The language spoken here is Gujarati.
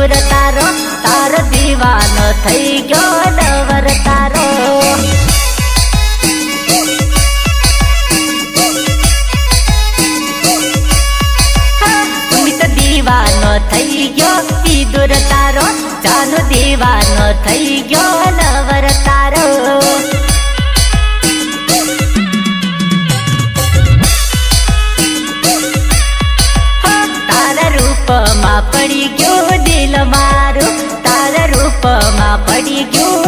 થઈ તારો તારો દીવાનો થઈ ગયો, ડવર તારો. તારો, જાનો દીવાનો થઈ ગયો નવર તારો. படிக்கும்